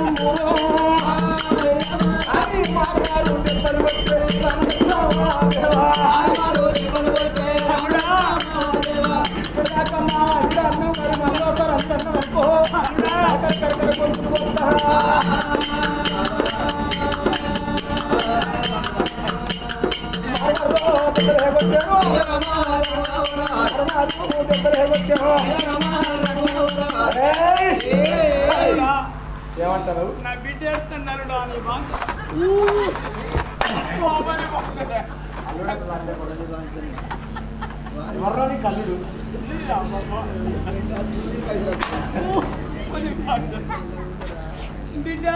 I'm ఏమంటారు నా బిడ్డ ఎడుతున్నారు నీ బాధ ఎవర్రాని కల్లుడు బిడ్డ.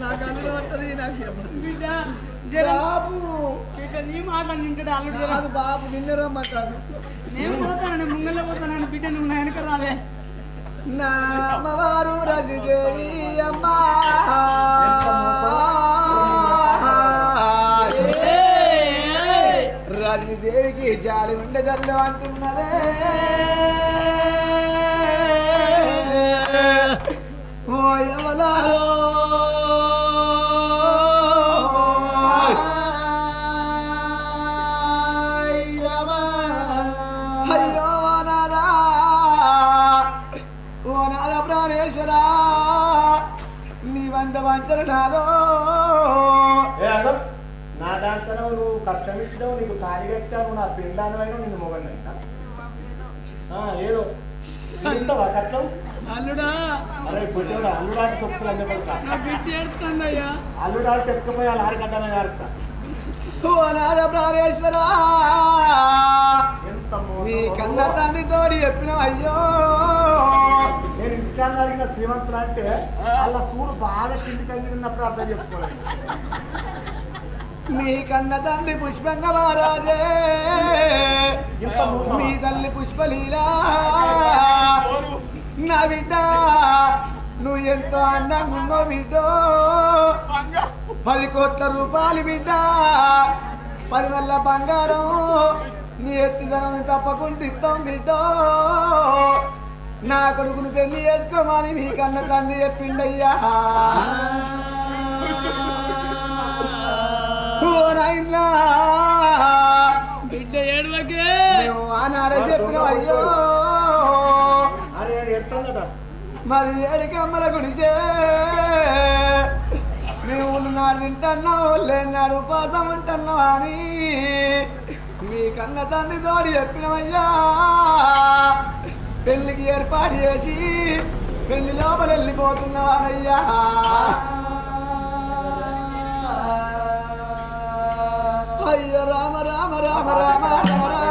నాకు అల్లుడు పట్టది నాకు బిడ్డ బాబు. నీ మాట నింటాడు అల్లుడు. కాదు బాబు నిన్ను రమ్మంటాను నేను పోతాను ముంగల పోతాను బిడ్డ నువ్వు నా వెనక రాలే. నా అమ్మవారు రజిదేవి అమ్మా. రజనీదేవికి జాలి ఉండదల్లు అంటున్నదే. ఓ యమలాలో నాదో నా దాంట్లో నువ్వు కర్తం ఇచ్చినావు నీకు తాళి కట్టావు నా పిల్లానమైన నిన్ను మొగండి ఏదో. ఇంతవా కట్టం అల్లుడా. అరే అల్లుడాటి తొక్కులు నా బిడ్డ ఎడుతుందయ్యా అల్లుడాటి ఎత్తుకుపోయి అలా ఆరికట్టనే జారుతా. ఓ నాద ప్రాణేశ్వర. ఎంత నీ మోసం. కన్న తోడి చెప్పిన అయ్యో. ఇంటికన్నా అడిగిన శ్రీమంతుడు అంటే వాళ్ళ సూరు బాగా కిందికి అందినప్పుడు అర్థం చేసుకోలేదు నీ కన్న తండ్రి పుష్పంగ మహారాజే? మీ తల్లి పుష్పలీలా. నా బిడ్డ నువ్వు ఎంతో అందంగా ఉన్నావు బిడ్డ. పది కోట్ల రూపాయలు బిడ్డ పది వల్ల బంగారం. నీ ఎత్తిదనం తప్పకుండా ఇస్తాం బిడ్డ. నా కొడుకును పెళ్ళి చేసుకోమని నీ కన్న తండ్రి చెప్పిండయ్యా. ఓ నాయనా. బిడ్డ ఏడవకే. మేము ఆనాడే చెప్పిన అయ్యో మరి ఏడికమ్మల గుడిచే. మేము నాడు తింటున్నావు లేనాడు ఉపాసం ఉంటున్నావు అని మీ కన్న తండ్రి తోడి చెప్పినవయ్యా. పెళ్ళికి ఏర్పాటు చేసి పెళ్ళి లోపల వెళ్ళిపోతున్నావానయ్యా అయ్య రామ రామ రామ రామ రామ రామ.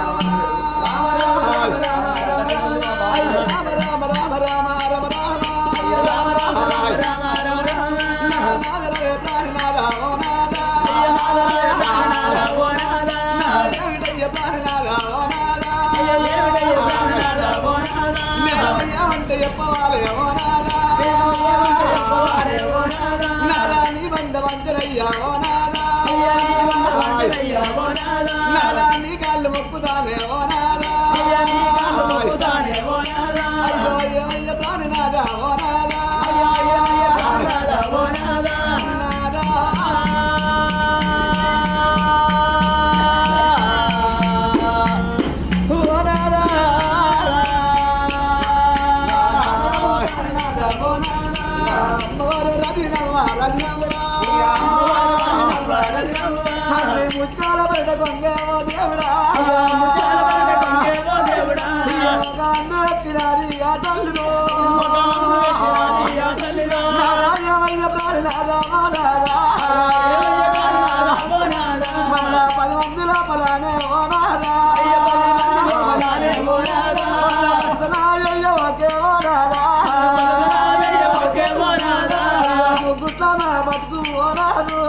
పోరాదు.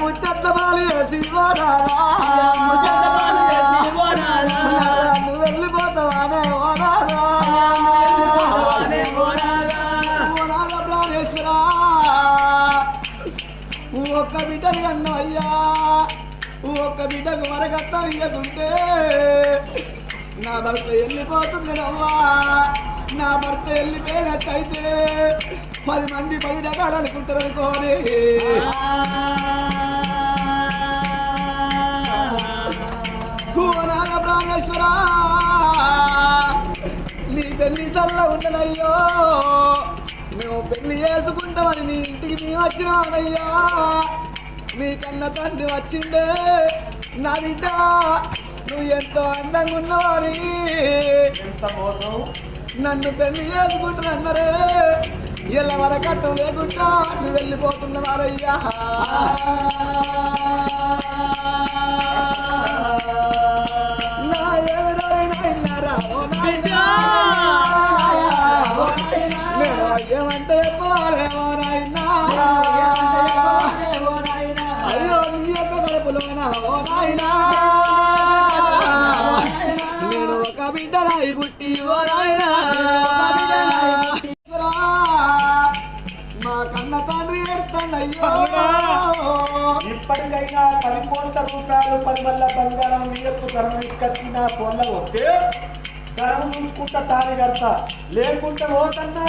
ముచ్చట్ల బాలి వేసి పోరాదా నువ్వు వెళ్ళిపోతావానే పోరాదా పోనాద ప్రాణేశ్వర ఒక్క బిడ్డని ఒక్క బిడ్డకు మరగత్తం ఇయ్యకుంటే నా భర్త వెళ్ళిపోతుందినవ్వా నా భర్త వెళ్ళిపోయినట్టయితే పది మంది పది రకాలు అనుకుంటారు అనుకోని భువనాల ప్రాణేశ్వర నీ పెళ్ళి సల్ల ఉండడయ్యో మేము పెళ్ళి చేసుకుంటామని మీ ఇంటికి మేము వచ్చినామయ్యా మీ కన్న తండ్రి వచ్చిండే. నా బిడ్డ నువ్వు ఎంతో అందంగా ఉన్నావని. ఎంత మోసం? నన్ను పెళ్ళి చేసుకుంటున్నారే ఇలా వరకట్టం లేకుండా అటు వెళ్ళిపోతున్న వారయ్యా. నా ఏమి విన్నారా పది కోట్ల రూపాయలు పది వల్ల బంగారం నీకు ధరం తీసుకొచ్చి నా పొల్ల వస్తే ధరం చూసుకుంటా తాని కడతా. లేకుంటే పోతన్నా.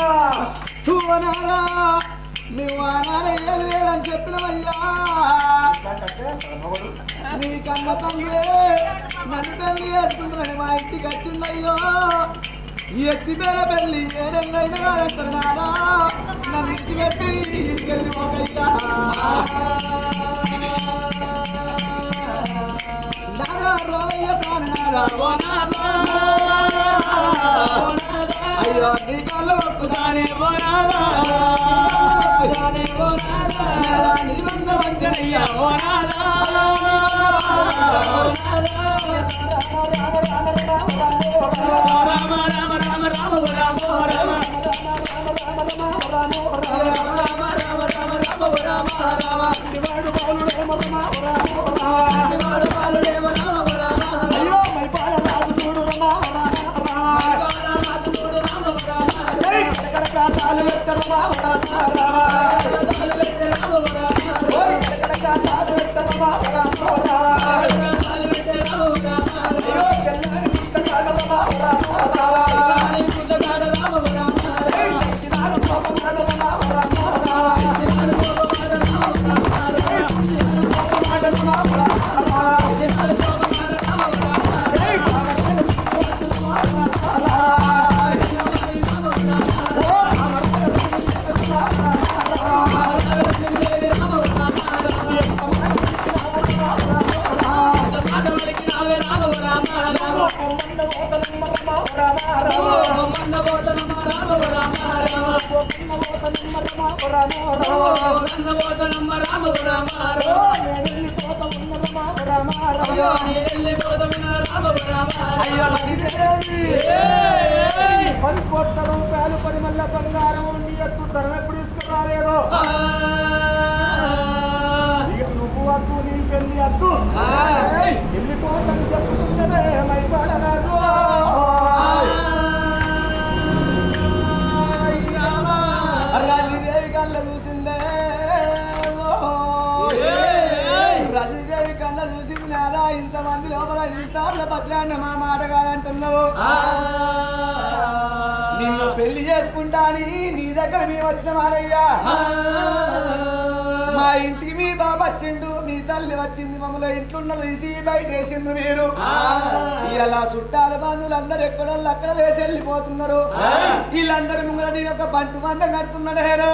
నువ్వు ఏది లేదని చెప్పినవయ్యా. నీ కన్న తండ్రి నన్ను పెళ్ళి చేసుకుంటున్నాడు మా ఇంటికి వచ్చిందయ్యో. ఎత్తి ఏడెన్నైనా కాదంటారు నాదా? నన్ను ఇంటి పెట్టి ఇంటికి నాదా రోయ్య ప్రాణనాదా ఓ నాదా అయ్యో నీ కళ్ళ ఒప్పుదానే కాలు పెట్టరు పది కోట్ల రూపాయలు పది మల్ల బంగారం నీ ఎత్తు ధరం ఎప్పుడు తీసుకురాలేదు? నువ్వు వద్దు నీ పెళ్ళి అద్దు వెళ్ళిపోతని చెప్పుతున్నదే మైపాడ రజనీదేవి కళ్ళ చూసిందే. రజనీదేవి కళ్ళ చూసిందారా ఇంతమంది లోపల నిస్తాపుల భద్రాన్న మా మాట కాదంటున్నావు. నిన్ను పెళ్ళి చేసుకుంటాని నీ దగ్గర మేము వచ్చిన వాడయ్యా మా ఇంటికి మీ బాబు వచ్చిండు మీ తల్లి వచ్చింది మమ్మల్ని ఇంట్లో తీసి బయట వేసిండ్రు మీరు ఇలా చుట్టాల బంధువులు అందరు ఎక్కడో అక్కడ లేచి వెళ్ళిపోతున్నారు. వీళ్ళందరి ముంగల నేను ఒక బంటు మందం కడుతున్నాడు హేరో.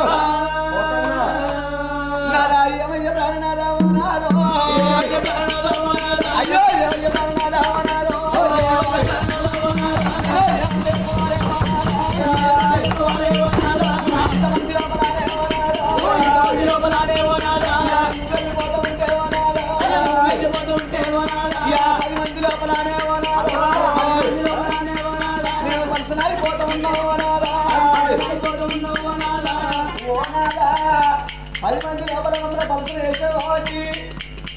నారాయి అమయ్య ప్రాణనాథా ఓ నాథో. అయ్యో అయ్యో ప్రాణనాథా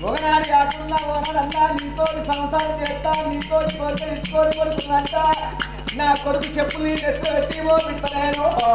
ఒకనాడు కాకుండా ఓనాడన్నా నీతోటి సంసారం చేస్తా నీతోటి కొడుకు ఇచ్చుకోని కొడుకున్నంట నా కొడుకు చెప్పులు నీ పెట్టి ఓ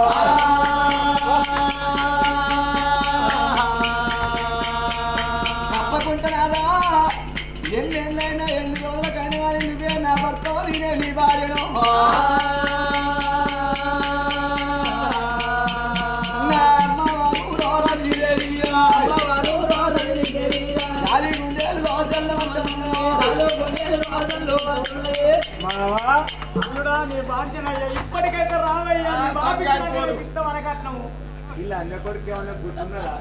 మావా అల్లుడా నీ బాధ్యనయ్యా ఇప్పటికైతే రావయ్యా నీ బాబు ఇంత వరకట్నము ఇలా అన్న కొడుకు ఏమన్నా గుర్తున్నారా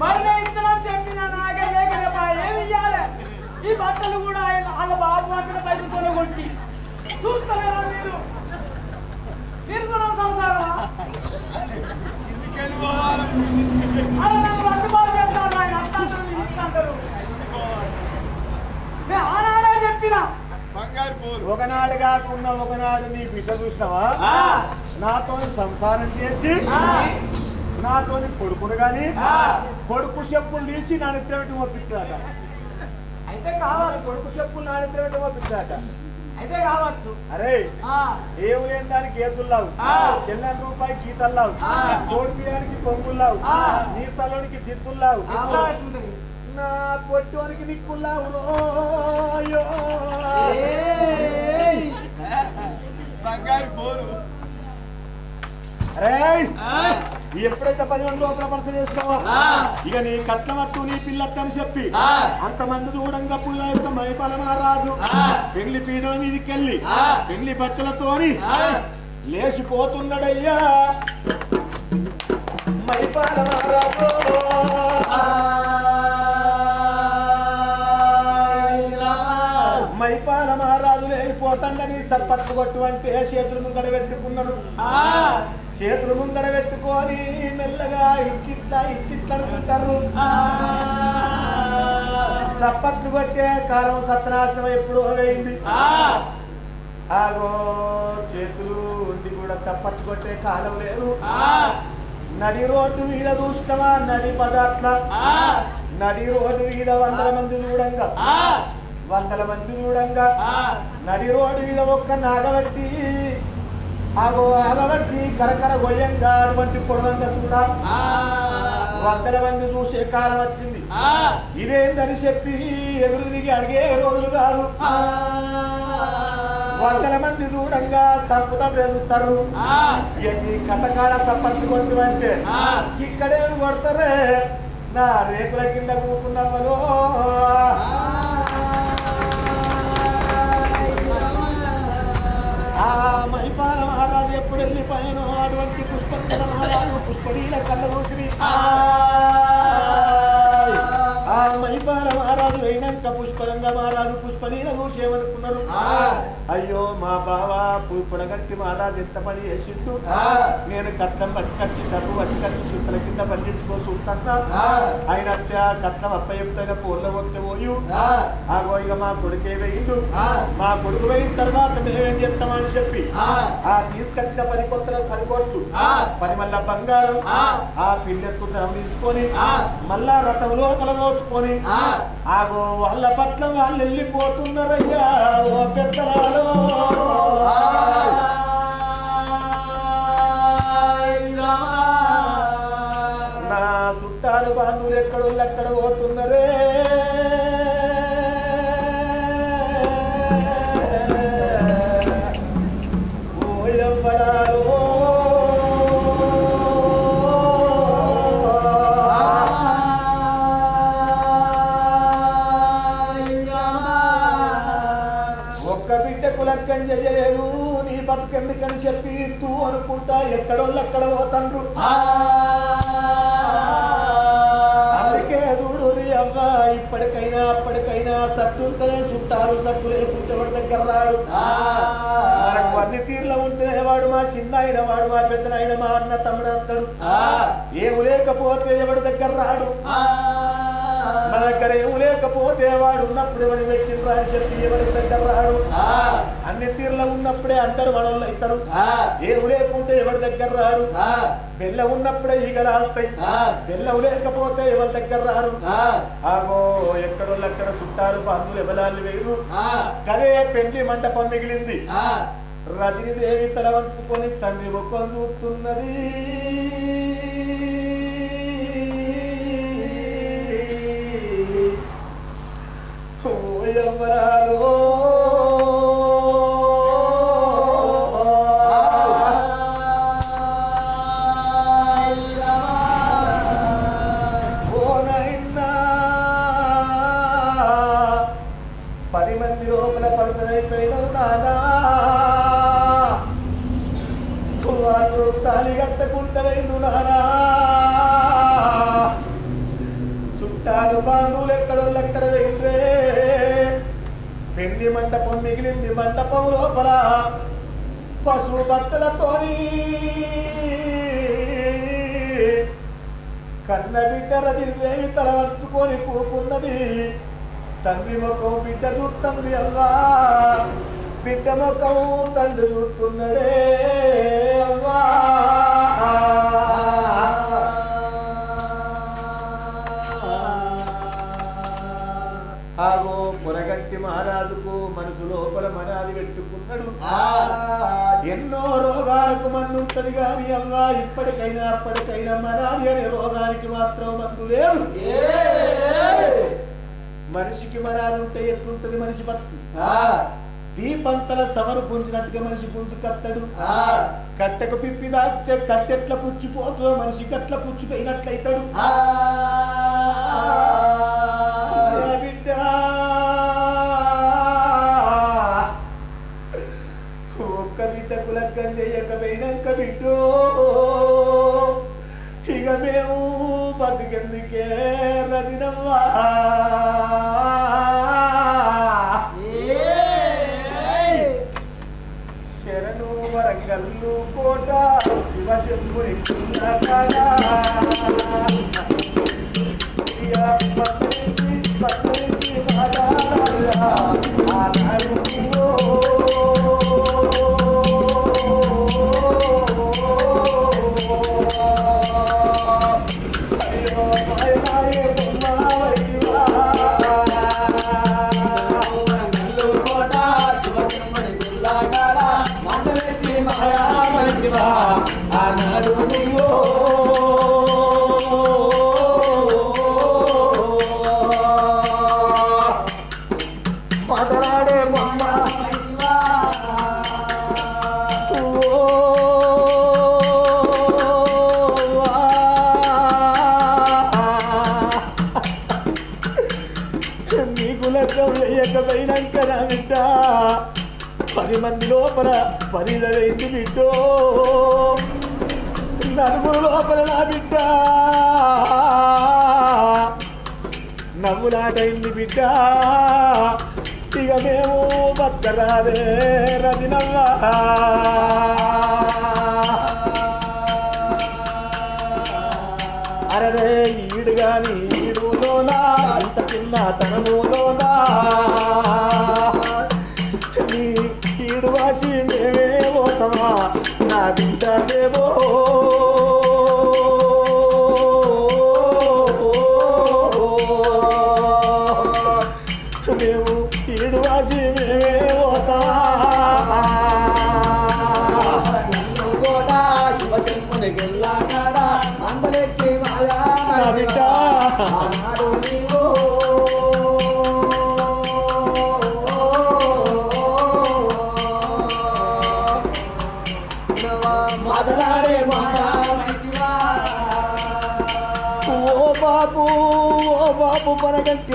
మరి నేను చెప్పిన నాకే లేకలేపా ఏమి ఇయ్యాలి ఈ బట్టలు కూడా ఆయన వాళ్ళ బాబు అక్కడ పైసలు కొనుగొట్టి చూస్తారా మీరు మీరు కూడా సంసారమా అలా నాకు అందుబాటు చేస్తాను ఆనాడే చెప్పిన ఒకనాడు కాకుండా ఒకనాడు నీ బిడ్డ చూసినావా? నాతో సంసారం చేసి నాతో కొడుకుడు గాని కొడుకు చెప్పులు తీసి నా నిత్యమిటి పంపిస్తాట అయితే కావాలి కొడుకు చెప్పులు నా నిత్యమిటి పంపిస్తాట అయితే కావచ్చు అరే ఆ, ఏం లేని దానికి ఏతుల్లావు. చెల్లెని రూపాయి గీతల్లావు. కోడి బియ్యానికి కొంగుల్లావు ఆ. నీ సలోనికి దిద్దుల్లావు? నా పొట్టోనికి నిక్కుల్లావు! బంగారు ఫోను అరేయ్! ఎప్పుడైతే పది మంది లోపల మనసు చేస్తావో ఇక నీ కష్టమత్తు నీ పిల్లత్తని చెప్పి అంతమంది చూడంగా పుల్ల యొక్క మైపాల మహారాజు పెళ్ళి పీడల మీదకి వెళ్ళి పెళ్ళి బట్టలతోని లేచిపోతున్నాడయ్యా. మైపాల మహారాజు. మైపాల మహారాజు లేకపోతాడని సర్పత్తు కొట్టు అంటే చేతులు ముంగడ పెట్టుకున్నారు. ఆ, చేతులు ముంగడ పెట్టుకొని మెల్లగా ఇక్కిట్లా అనుకుంటారు. సప్పట్లు కొట్టే కాలం సత్యనాశనం ఎప్పుడో వేయింది ఆ, ఆగో చేతులు ఉండి కూడా సప్పట్లు కొట్టే కాలం లేదు. నడి రోడ్డు మీద చూస్తావా? నడి పదాట్ల. నడి రోడ్డు మీద వందల మంది చూడంగా. వందల మంది చూడంగా. నడి రోడ్డు మీద ఒక్క నాగబట్టి ఆగో ఆగబట్టి కరకర గొయ్యంగా అటువంటి పొడవంగా చూడా? ఆ, వందల మంది చూసే కాలం వచ్చింది. ఇదేందని చెప్పి ఎదురు తిరిగి అడిగే రోజులు కాదు. వందల మంది చూడంగా సంపుతా ఆ, ఈ కథకాడ సంపత్తి కొట్టు అంటే ఆ. ఇక్కడేమి కొడతారే. నా రేకుల కింద కూకున్నమ్మలో ఆ మైపాల మహారాజు ఎప్పుడు వెళ్ళిపోయానో అటువంటి పుష్పంగ మహారాజు పుష్పడీల కళ్ళ కూసిరి ఆ. మైపాల మహారాజు అయినాక పుష్పరంగ మహారాజు పుష్పలీల చూసి ఏమనుకున్నారు అయ్యో మా బావ పుడగట్టి మహారాజు ఎంత పని చేసిండు? నేను కట్నం పట్టుకొచ్చి డబ్బు పట్టుకొచ్చి చింతల కింద పండించుకోసి ఉంటాను ఆయన కట్నం అప్ప చెప్తాయిన పోర్ల వస్తే పోయు ఆగో ఇక మా కొడుకే వేయిండు మా కొడుకు వేయిన తర్వాత మేమేం చేస్తామని చెప్పి ఆ తీసుకొచ్చిన పది కొత్త పది కోట్లు పది మళ్ళా బంగారం. ఆ. పిల్లెత్తు ధనం తీసుకొని మళ్ళా రథం లోపల పోసుకొని ఆగో వాళ్ళ పట్ల వాళ్ళు వెళ్ళిపోతున్నారయ్యా ఓ పెద్దలాలో. నా చుట్టాలు బాంధువులు ఎక్కడోళ్ళు ఎక్కడ పోతున్నారే? చెయ్యలేదు నీ బతుకెందుకని చెప్పి తూ అనుకుంటా ఎక్కడోళ్ళు ఎక్కడ పోతండ్రు అందుకే చూడు రీ అవ్వ ఇప్పటికైనా అప్పటికైనా సట్టు ఉంటేనే చుట్టారు సట్టు లేకుంటే వాడి దగ్గర రాడు. మనకు అన్ని తీర్ల ఉంటేనే వాడు మా చిన్న అయిన వాడు మా పెద్ద అయిన మా అన్న తమ్ముడు అంటాడు ఏం లేకపోతే ఎవడి దగ్గర రాడు. మన దగ్గర ఏం లేకపోతే వాడు ఉన్నప్పుడు ఎవడు పెట్టిండ్రా అని చెప్పి ఎవరి దగ్గర రాడు? అన్ని తీర్ల ఉన్నప్పుడే అందరు మనోళ్ళు అవుతారు ఏం లేకుంటే ఎవరి దగ్గర రాడు? బెల్ల ఉన్నప్పుడే ఈగలాలుతాయి బెల్లం లేకపోతే ఎవరి దగ్గర రారు ఆగో ఎక్కడోళ్ళు అక్కడ చుట్టారు బంధువులు ఎవరాళ్ళు వేరు. కదే పెండ్లి మంటపం మిగిలింది. రజనీదేవి తల వంచుకొని తండ్రి ముఖం చూస్తున్నది. ఓ పెళ్ళి మండపం మిగిలింది మండపం లోపల పశువు బట్టలతోని. కన్న బిడ్డ రజనీదేవి తల వంచుకొని కూకున్నది. తండ్రి ముఖం బిడ్డ చూస్తుంది అవ్వా. బిడ్డ ముఖం తండ్రి చూస్తున్నాడే అవ్వా. పురగట్టి మహారాజుకు మనసు లోపల మనాది పెట్టుకున్నాడు. ఎన్నో రోగాలకు మందు ఉంటది గాని అవ్వా ఇప్పటికైనా అప్పటికైనా మనాది అనే రోగానికి మాత్రం మందు లేదు. మనిషికి మనాది ఉంటే ఎట్లుంటది మనిషి బతుకు? దీపంతల సమరు గుంజినట్టుగా మనిషి గుంజు కట్టడు. కట్టెకు పిప్పి దాకితే కట్టెట్ల పుచ్చిపోతుందో మనిషి కట్ల పుచ్చిపోయినట్లయితాడు. నా ఆనాడు లోపల బిడ్డో నలుగురు లోపల నా బిడ్డ. నవ్వులాటైంది బిడ్డ. ఇక మేము బతరాదే రదినవ్వా అరరే ఈడు గాని ఈడులోనా అంత చిన్న తనములోనా నీ ఈడు వాసి మేమే నా బిడ్డ దేవో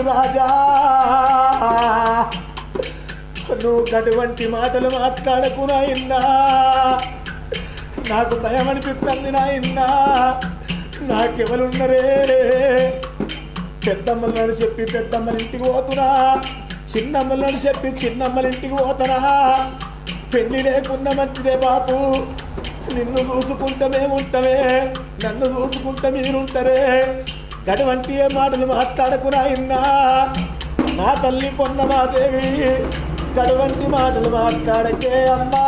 రాజా. నువ్వు అటువంటి మాటలు మాట్లాడకు నాయన్నా. నాకు భయం అనిపిస్తుంది నాయన్నా. నాకెవరున్నరే పెద్దమ్మలను చెప్పి పెద్దమ్మల ఇంటికి పోతున్నా. చిన్నమ్మలను చెప్పి చిన్నమ్మల ఇంటికి పోతున్నా. పెళ్ళి లేకున్న మంచిదే బాపు. నిన్ను చూసుకుంటమే ఉంటవే నన్ను చూసుకుంటే మీరుంటరే. అటువంటి ఏ మాటలు మాట్లాడకునాయినా నా తల్లి పొన్న మాదేవి గటువంటి మాటలు మాట్లాడకే అమ్మా.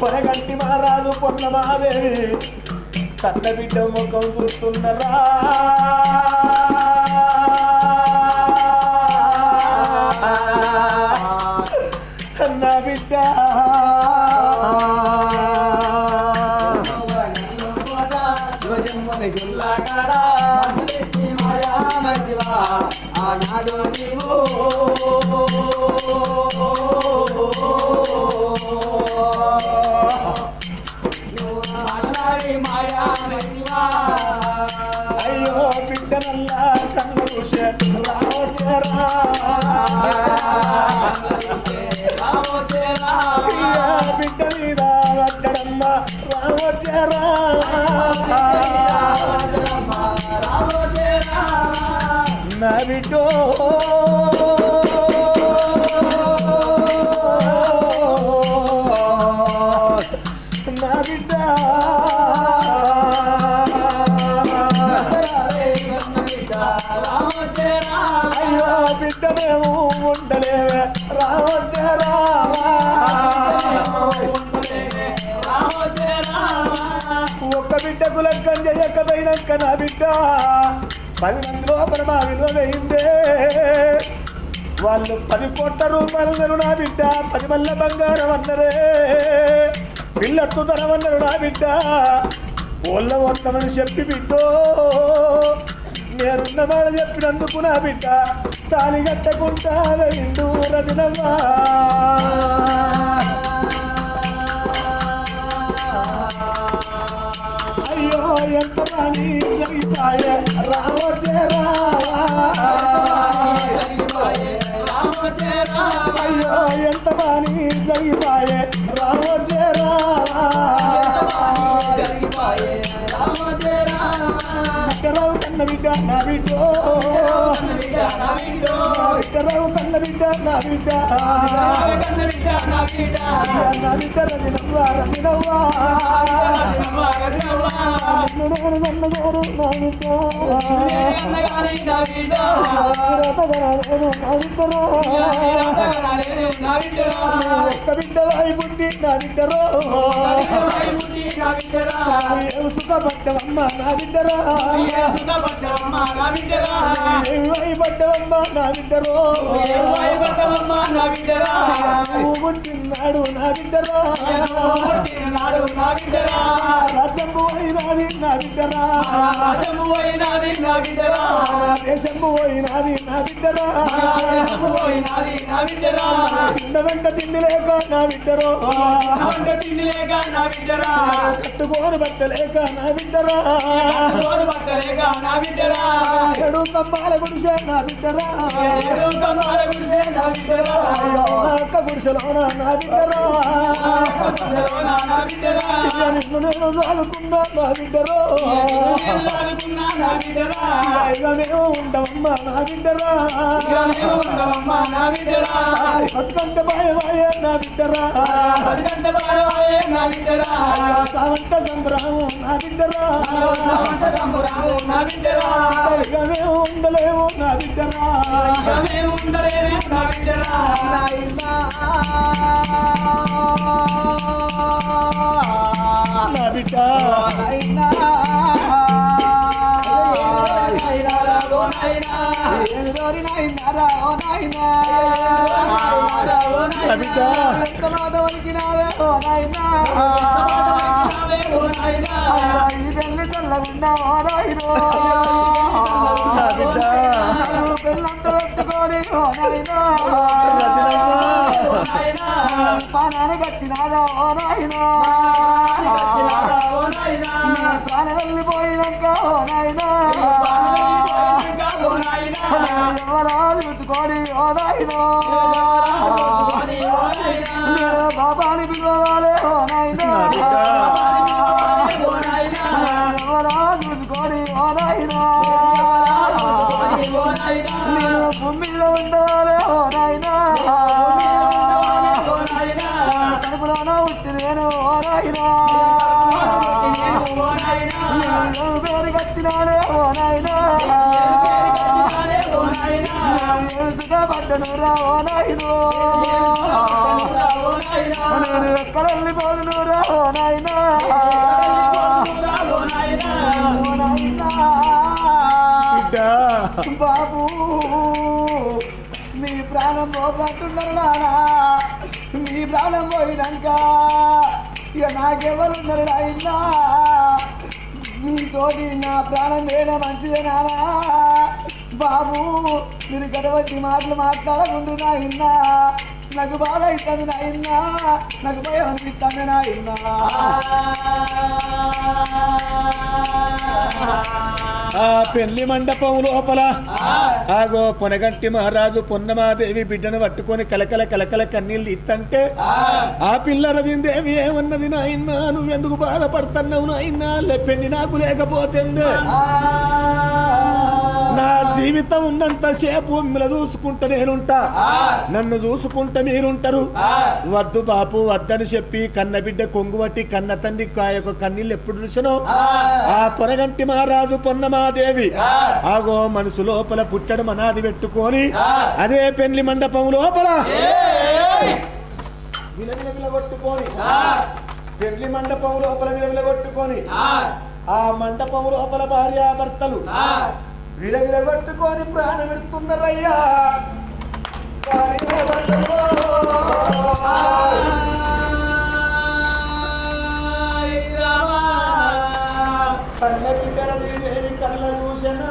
పొరగంటి మహారాజు పొన్న మాదేవి కన్న బిడ్డ ముఖం చూస్తున్నరా ఒక్క చేయకపోయినాక నా బిడ్డ. పది మంది లోపల మా విలువ వేయిందే. వాళ్ళు పది కోట్ల రూపాయలు నా బిడ్డ. పది మల్ల బంగారం అన్నరే పిల్లత్తు ధనమన్నారు నా బిడ్డ. ఓళ్ళ వస్తామని చెప్పి బిడ్డో నేనున్న మాట చెప్పినందుకు నా బిడ్డ. తాళి కట్టకుండా వెయిండు రజనమ్మా అయ్యో ఎంత జరిగిపాయే రావచ్చే అయ్యో ఎంత జరిగిపాయే రావచ్చే కన్న బిడ్డ నా బిడ్డరావు కన్న బిడ్డ నా బిడ్డ నా బిడ్డ రజనవ్వ రజనవ్వ నన్ను నన్ను నన్ను నా బిడ్డ ఒక్క బిడ్డ వాయి బుద్ధి నా బిడ్డరో. ఏం సుఖపడ్డవమ్మ నా బిడ్డరా ఏం వాయి పడ్డవమ్మ నా బిడ్డరో నువ్వు పుట్టినాడు నా బిడ్డరా రాజ్యంబు అయినాది నా బిడ్డరా దేశంబు అయినాది నా బిడ్డరా తిన్న వెంట తిండి లేక నా బిడ్డరో కట్టుకోని బట్టలేక నా బిడ్డరా ఏడు స్తంభాల గుడిసే నా బిడ్డరా అయ్యో, అక్క గుడిసెలోన నా బిడ్డరా నిన్ను నేను సాగుకున్నా నా బిడ్డరో ఇక మేము ఉండవమ్మా నా బిడ్డరా బతుకంత భయమయ్యే నా బిడ్డరా సావంత సంబరం నా బిడ్డరా ఇక మేము ఉండలేము నా బిడ్డరా నా నా ఈ పెళ్ళి నాయనో పెళ్ళంతా పెట్టుకోని పానానికి వచ్చినాదా ఓ నాయనో. ప్రాణ వెళ్ళిపోయినాక ఓ నాయనో. ఎవరా చూసుకొని ఓ నాయనో. పోయినాక ఇక నాకెవరున్నారు నాయనా? మీతోటి నా ప్రాణం వేయడం మంచిదే నానా బాబు మీరు గడవట్టి మాటలు మాట్లాడకుండా ఇన్నా నాకు బాధ అవుతుంది నాయనా. నాకు భయం అనిపిస్తుంది నాయన్నా ఆ పెళ్ళి మండపం లోపల ఆగో పొనగంటి మహారాజు పొన్నమాదేవి బిడ్డను పట్టుకొని కలకల కలకల కన్నీళ్ళు ఇస్తంటే ఆ పిల్ల రజిందేవి ఏమన్నది నాయన్నా? నువ్వెందుకు బాధపడుతున్నావు నాయన్నా? పెళ్ళి నాకు లేకపోతే నా జీవితం ఉన్నంత సేపు మిమ్మల్ని చూసుకుంటా నేనుంటా. నన్ను చూసుకుంటా మీరుంటారు. వద్దు బాపు వద్దని చెప్పి కన్న బిడ్డ కొంగువట్టి కన్న తండ్రి ఆ యొక్క కన్నీళ్ళు ఎప్పుడు చూసినో ఆ పొనగంటి మహారాజు పొన్నమాదేవి. ఆగో మనసు లోపల పుట్టడు మనాది పెట్టుకొని. అదే పెళ్ళి మండపం లోపల. కొట్టుకొని పెళ్ళి మండపం లోపల విలవిల కొట్టుకొని ఆ మండపం లోపల భార్యాభర్తలు. విలవిల కొట్టుకొని ప్రాణం పెడుతున్నారయ్యా భార్యాభర్తలు. కళ్ళ చూసనా